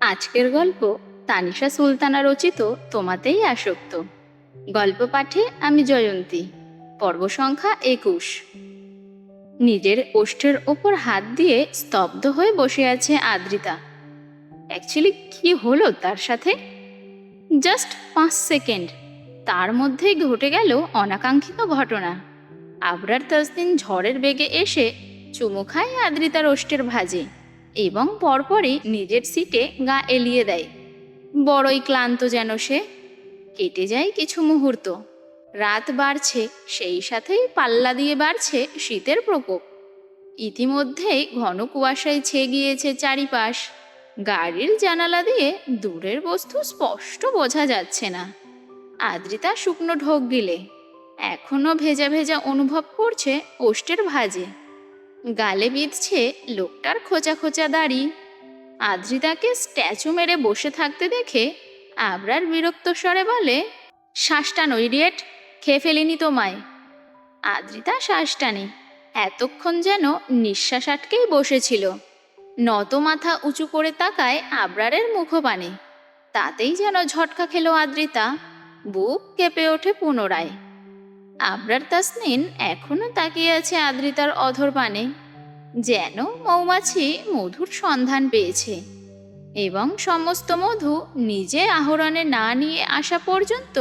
আজকের গল্প তানিশা সুলতানা রচিত তোমাতেই আসক্ত। গল্প পাঠে আমি জয়ন্তী, পর্ব সংখ্যা একুশ। নিজের ওষ্ঠের ওপর হাত দিয়ে স্তব্ধ হয়ে বসে আছে আদ্রিতা। অ্যাকচুয়ালি কি হলো তার সাথে? জাস্ট পাঁচ সেকেন্ড, তার মধ্যেই ঘটে গেল অনাকাঙ্ক্ষিত ঘটনা। আবরার তাসদিন ঝড়ের বেগে এসে চুমু খায় আদ্রিতার ওষ্ঠের ভাজে। এবং পরপরই নিজের সিটে গা এলিয়ে দেয়। বড়ই ক্লান্ত যেন সে। কেটে যায় কিছু মুহূর্ত। রাত বাড়ছে, সেই সাথেই পাল্লা দিয়ে বাড়ছে শীতের প্রকোপ। ইতিমধ্যেই ঘন কুয়াশায় ছেয়ে গিয়েছে চারিপাশ। গাড়ির জানালা দিয়ে দূরের বস্তু স্পষ্ট বোঝা যাচ্ছে না। আদ্রিতা শুকনো ঢোক গিলে। এখনও ভেজা ভেজা অনুভব করছে ওষ্টের ভাজে। গালে বিঁধছে লোকটার খোঁচা খোঁচা দাড়ি। আদ্রিতাকে স্ট্যাচু মেরে বসে থাকতে দেখে আবরার বিরক্ত স্বরে বলে শ্বাসটা নইরিয়েট খেয়ে ফেলিনি তোমায়। আদ্রিতা শ্বাস টানে, এতক্ষণ যেন নিঃশ্বাস আটকেই বসেছিল। নত মাথা উঁচু করে তাকায় আবরারের মুখপানে। তাতেই যেন ঝটকা খেলো আদ্রিতা, বুক কেঁপে ওঠে পুনরায়। আবরার তাসনিন এখনও তাকিয়ে আছে আদ্রিতার অধর পানে যেন মৌমাছি মধুর সন্ধান পেয়েছে এবং সমস্ত মধু নিজে আহরণে না নিয়ে আসা পর্যন্ত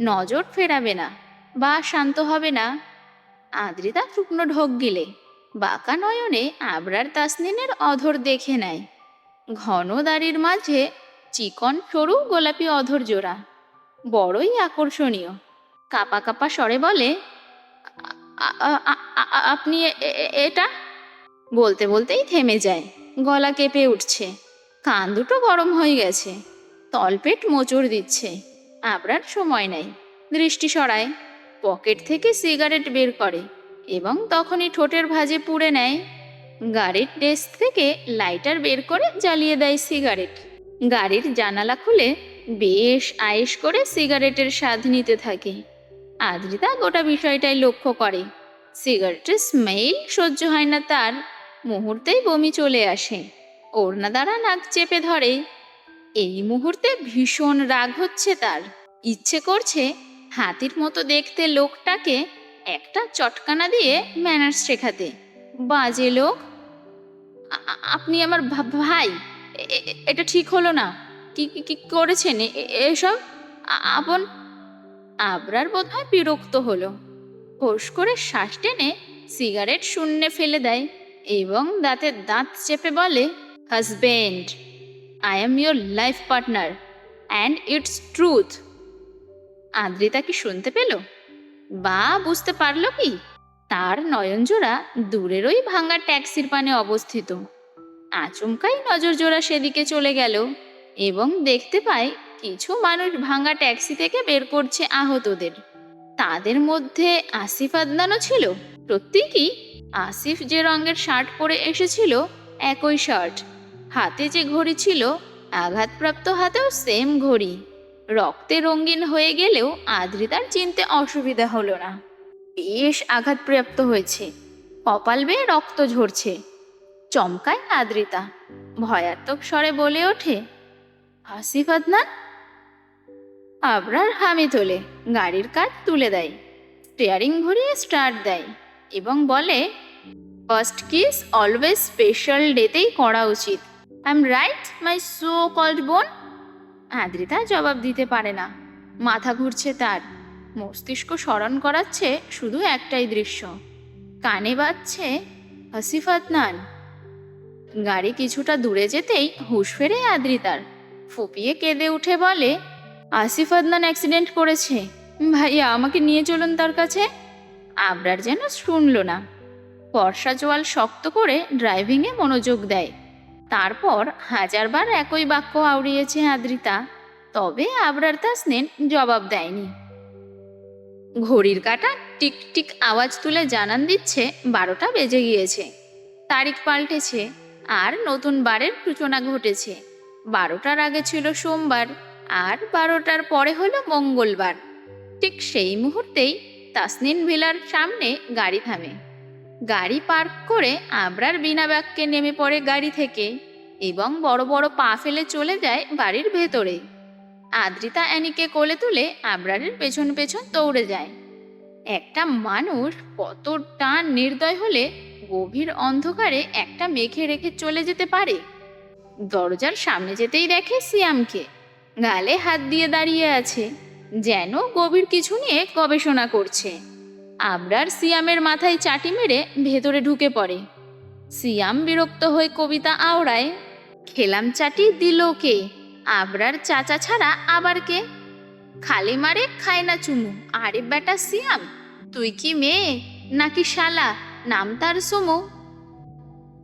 নজর ফেরাবে না বা শান্ত হবে না। আদ্রিতা শুকনো ঢোক গিলে, বাঁকা নয়নে আবরার তাসনিনের অধর দেখে নেয়। ঘন দাড়ির মাঝে চিকন সরু গোলাপি অধর জোড়া, বড়ই আকর্ষণীয়। কাপা কাপা স্বরে বলে, "আ- আ- আ- আ- আপনি এটা? বলতে বলতেই থেমে যায়, গলা কেঁপে উঠছে, কান দুটো গরম হয়ে গেছে, তলপেট মোচড় দিচ্ছে, আবরার সময় নেই, দৃষ্টি সরায়, পকেট থেকে সিগারেট বের করে এবং তখনই ঠোঁটের ভাঁজে পুড়ে নেয়, গাড়ির ডেস্ক থেকে লাইটার বের করে জ্বালিয়ে দেয় সিগারেট, গাড়ির জানালা খুলে বেশ আয়েশ করে সিগারেটের স্বাদ নিতে থাকে। আদ্রিতা গোটা বিষয়টাই লক্ষ্য করে। সিগারেটের স্মেল সহ্য হয় না তার। মুহূর্তেই বমি চলে আসে। ওড়না দ্বারা নাক চেপে ধরে। এই মুহূর্তে ভীষণ রাগ হচ্ছে তার। ইচ্ছে করছে হাতির মতো দেখতে লোকটাকে একটা চটকানা দিয়ে ম্যানার্স শেখাতে। বাজে লোক। আপনি আমার ভাই। এটা ঠিক হলো না। কি, কি- করেছেন? এসব? আপন আবরার বোধহয় বিরক্ত হলো। হোস করে শ্বাস টেনে সিগারেট শূন্যে ফেলে দেয় এবং দাঁতের দাঁত চেপে বলে husband I am your life partner and it's truth Adrita কি শুনতে পেল? বা বুঝতে পারল কি? তার নয়নজোড়া দূরের ওই ভাঙা ট্যাক্সির পানে অবস্থিত। আচমকাই নজর জোড়া সেদিকে চলে গেল এবং দেখতে পায় কিছু মানুষ ভাঙা ট্যাক্সি থেকে বের করছে আহতদের। তাদের মধ্যে আসিফ আদনানও ছিল। সত্যি কি? আসিফ যে রঙের শার্ট পরে এসেছিল, একই শার্ট। হাতে যে ঘড়ি ছিল, আঘাতপ্রাপ্ত হাতেও সেম ঘড়ি। রক্তে রঙিন হয়ে গেলেও আদ্রিতার চিনতে অসুবিধা হলো না। বেশ আঘাতপ্রাপ্ত হয়েছে। কপাল বেয়ে রক্ত ঝরছে। চমকায় আদ্রিতা। ভয়াত্মক স্বরে বলে ওঠে, আসিফ আদনান আবরার হামি তোলে, গাড়ির কাজ তুলে দেয় স্টিয়ারিং ঘুরিয়ে স্টার্ট দেয় এবং বলে ফার্স্ট কিস অলওয়েজ স্পেশাল ডেতেই করা উচিত। I am right my so called বোন? আদ্রিতা জবাব দিতে পারে না। মাথা ঘুরছে তার। মস্তিষ্ক স্মরণ করাচ্ছে শুধু একটাই দৃশ্য। কানে বাজছে হাসিফ আদনান গাড়ি কিছুটা দূরে যেতেই হুঁশ ফেরে আদ্রিতার। ফুপিয়ে কেঁদে উঠে বলে আসিফ আদনান অ্যাক্সিডেন্ট করেছে। ভাইয়া, আমাকে নিয়ে চলুন তার কাছে। আবরার যেন শুনল না। বর্ষা জোয়াল শক্ত করে ড্রাইভিংয়ে মনোযোগ দেয়। তারপর হাজারবার একই বাক্য আওড়িয়েছে আদ্রিতা। তবে আবরার তাসনেন জবাব দেয়নি। ঘড়ির কাঁটা টিক টিক আওয়াজ তুলে জানান দিচ্ছে, বারোটা বেজে গিয়েছে। তারিখ পাল্টেছে, আর নতুন বারের সূচনা ঘটেছে। বারোটার আগে ছিল সোমবার। আর বারোটার পরে হলো মঙ্গলবার। ঠিক সেই মুহূর্তেই তাসনিন ভিলার সামনে গাড়ি থামে। গাড়ি পার্ক করে আবরার বিনা বাক্যে নেমে পড়ে গাড়ি থেকে এবং বড় বড় পা ফেলে চলে যায় বাড়ির ভেতরে। আদ্রিতা অ্যানিকে কোলে তুলে আবরারের পেছন পেছন দৌড়ে যায়। একটা মানুষ কতটা নির্দয় হলে গভীর অন্ধকারে একটা মেঘে রেখে চলে যেতে পারে? দরজার সামনে যেতেই দেখে সিয়ামকে। গালে হাত দিয়ে দাঁড়িয়ে আছে, যেন গভীর কিছু নিয়ে গবেষণা করছে। আবরার সিয়ামের মাথায় চাটি মেরে ভেতরে ঢুকে পড়ে। সিয়াম বিরক্ত হয়ে কবিতা আওড়ায়, খেলাম চাটি, দিল কে? আবরার চাচা ছাড়া আবার কে? খালি মারে খায় না চুমু, আরে বেটা সিয়াম, তুই কি মেয়ে? নাকি শালা? নাম তার সুমু?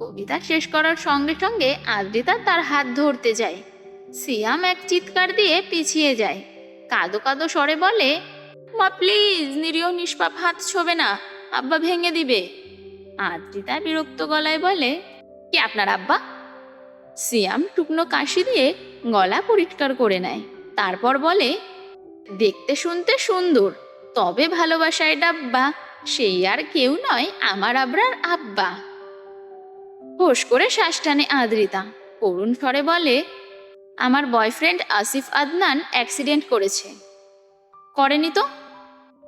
কবিতা শেষ করার সঙ্গে সঙ্গে আদ্রিতা তার হাত ধরতে যায়। সিয়াম এক চিৎকার দিয়ে পিছিয়ে যায়। কাদো কাদো স্বরে বলে, মা, প্লিজ, নিরীহ নিষ্পাপ হাত ছোবে না, আব্বা ভেঙে দিবে। আদ্রিতা বিরক্ত গলায় বলে, কি আপনার আব্বা? সিয়াম টুকনো কাশি দিয়ে গলা পরিষ্কার করে নেয়। তারপর বলে, দেখতে শুনতে সুন্দর, তবে ভালোবাসায় ডাব্বা, সেই আর কেউ নয় আমার আবরার আব্বা। হোস করে শ্বাস টানে আদ্রিতা। করুণ স্বরে বলে আমার বয়ফ্রেন্ড আসিফ আদনান অ্যাক্সিডেন্ট করেছে। করেনি তো?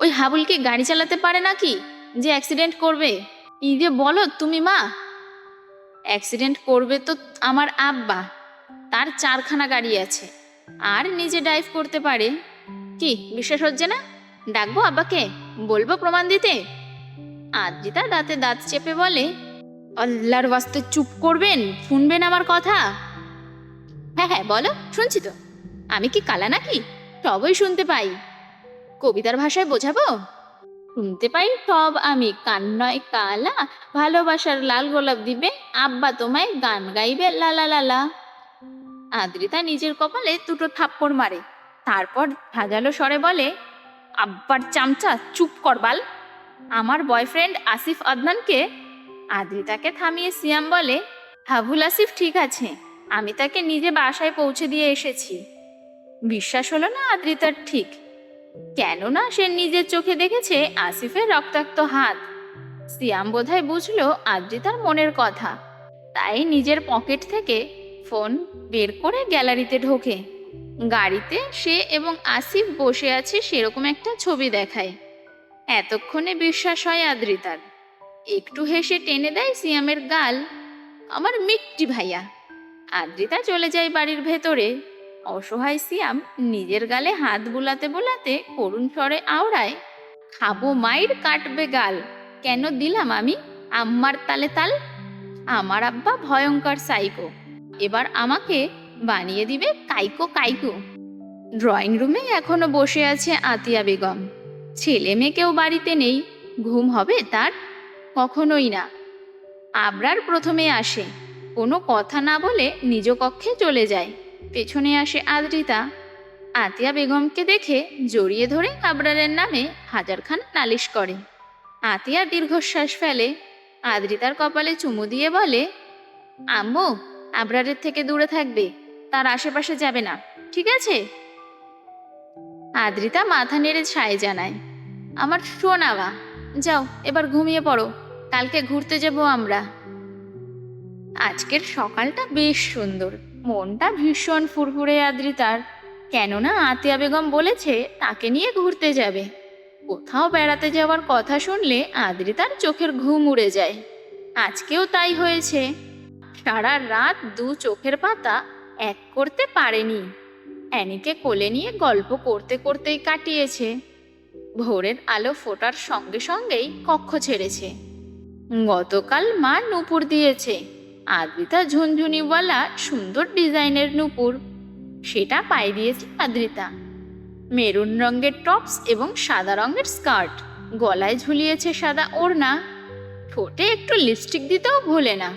ওই হাবুল কি গাড়ি চালাতে পারে নাকি? যে অ্যাক্সিডেন্ট করবে? যে বলো তুমি মা। অ্যাক্সিডেন্ট করবে তো আমার আব্বা। তার চারখানা গাড়ি আছে। আর নিজে ড্রাইভ করতে পারে। কি, বিশ্বাস হচ্ছে না? ডাকবো আব্বাকে? বলব প্রমাণ দিতে? আদ্রিতা দাঁতে দাঁত চেপে বলে, আল্লাহর বাস্তে চুপ করবেন? শুনবেন আমার কথা? হ্যাঁ হ্যাঁ বলো, শুনছি তো। আমি কি কালা নাকি? সবই শুনতে পাই। কবিতার ভাষায় বোঝাবো? শুনতে পাই সব আমি। কান নয় কালা, ভালোবাসার লাল গোলাপ দিবে। আব্বা তোমায় গান গাইবে লালা লালা আদ্রিতা নিজের কপালে দুটো থাপ্পড় মারে। তারপর সাজালো স্বরে বলে, আব্বার চামচা, চুপ কর বাল। আমার বয়ফ্রেন্ড আসিফ আদনানকে, আদ্রিতাকে থামিয়ে সিয়াম বলে, হাবুল আসিফ ঠিক আছে। আমি তাকে নিজে বাসায় পৌঁছে দিয়ে এসেছি। বিশ্বাস হলো না আদ্রিতার ঠিক। কেননা সে নিজের চোখে দেখেছে আসিফের রক্তাক্ত হাত। সিয়াম বোধহয় বুঝলো আদ্রিতার মনের কথা। তাই নিজের পকেট থেকে ফোন বের করে গ্যালারিতে ঢোকে। গাড়িতে সে এবং আসিফ বসে আছে সেরকম একটা ছবি দেখায়। এতক্ষণে বিশ্বাস হয় আদ্রিতার একটু হেসে টেনে দেয় সিয়ামের গাল। আমার মিট্টি ভাইয়া। আদ্রিতা চলে যায় বাড়ির ভেতরে। অসহায় সিয়াম নিজের গালে হাত বুলাতে বুলাতে করুণ স্বরে আওড়ায়, খাব মাইর কাটবে গাল, কেন দিলাম আমি আম্মার তালে তাল? আমার আব্বা ভয়ঙ্কর সাইকো, এবার আমাকে বানিয়ে দিবে কাইকো কাইকো। ড্রয়িং রুমে এখনও বসে আছে আতিয়া বেগম। ছেলে মেয়ে কেউ বাড়িতে নেই, ঘুম হবে তার কখনোই না। আবরার প্রথমে আসে কোনো কথা না বলে নিজ কক্ষে চলে যায়। পেছনে আসে আদ্রিতা। আতিয়া বেগমকে দেখে জড়িয়ে ধরে আবরারের নামে হাজারখান নালিশ করে। আতিয়া দীর্ঘশ্বাস ফেলে। আদ্রিতার কপালে চুমু দিয়ে বলে, আম্মু, আবরারের থেকে দূরে থাকবে। তার আশেপাশে যাবে না, ঠিক আছে? আদ্রিতা মাথা নেড়ে ছায় জানায়, আমার শোন শোনাবা যাও, এবার ঘুমিয়ে পড়ো। কালকে ঘুরতে যাব আমরা। আজকের সকালটা বেশ সুন্দর। মনটা ভীষণ ফুরফুরে আদ্রিতার। কেননা আতিয়া বেগম বলেছে, তাকে নিয়ে ঘুরতে যাবে। কোথাও বেড়াতে যাওয়ার কথা শুনলে আদ্রিতার চোখের ঘুম উড়ে যায়। আজকেও তাই হয়েছে। সারা রাত দু চোখের পাতা এক করতে পারেনি। অ্যানিকে কোলে নিয়ে গল্প করতে করতেই কাটিয়েছে। ভোরের আলো ফোটার সঙ্গে সঙ্গেই কক্ষ ছেড়েছে। গতকাল মা নুপুর দিয়েছে। আদ্রিতা ঝুনঝুনিওয়ালা সুন্দর ডিজাইনের নুপুর। সেটা পায়ে দিয়েছে আদ্রিতা। মেরুন রঙের টপস এবং সাদা রঙের স্কার্ট। গলায় ঝুলিয়েছে সাদা ওড়না। ঠোঁটে একটু লিপস্টিক দিতেও ভোলে না।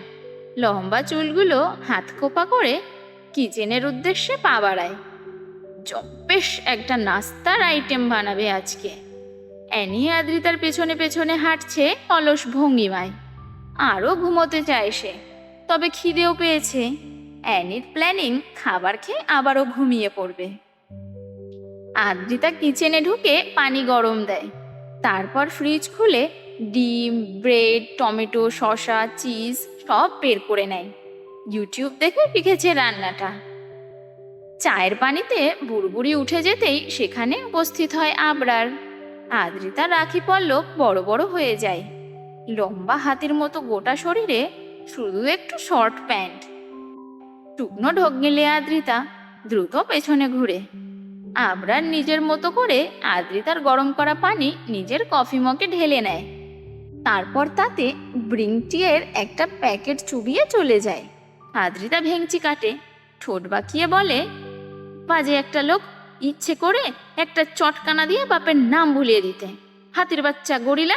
লম্বা চুলগুলো হাত খোপা করে কিচেনের উদ্দেশ্যে পা বাড়ায়। বেশ একটা নাস্তার আইটেম বানাবে আজকে। অ্যানি আদ্রিতার পেছনে পেছনে হাঁটছে অলস ভঙ্গিমায়। আরও ঘুমোতে চায় সে। তবে খিদেও পেয়েছে। অ্যানির প্ল্যানিং, খাবার খেয়ে আবারও ঘুমিয়ে পড়বে। আদ্রিতা কিচেনে ঢুকে পানি গরম দেয়। তারপর ফ্রিজ খুলে ডিম, ব্রেড, টমেটো, শসা, চিজ সব বের করে নেয়। ইউটিউব দেখে শিখেছে রান্নাটা। চায়ের পানিতে বুড়বুড়ি উঠে যেতেই সেখানে উপস্থিত হয় আবরার। আদ্রিতা রাখি পল্লব বড় বড় হয়ে যায়। লম্বা হাতির মতো গোটা শরীরে শুধু একটু শর্ট প্যান্ট। শুকনো ঢোক গেলে আদ্রিতা দ্রুত পেছনে ঘুরে। আবরার নিজের মতো করে আদ্রিতার গরম করা পানি নিজের কফি মগে ঢেলে নেয়। তারপর তাতে ব্রিংটিয়ের একটা প্যাকেট চুবিয়ে চলে যায়। আদ্রিতা ভেঙচি কাটে, ঠোঁট বাঁকিয়ে বলে, বাজে একটা লোক ইচ্ছে করে একটা চটকানা দিয়ে বাপের নাম ভুলিয়ে দিতে। হাতির বাচ্চা গরিলা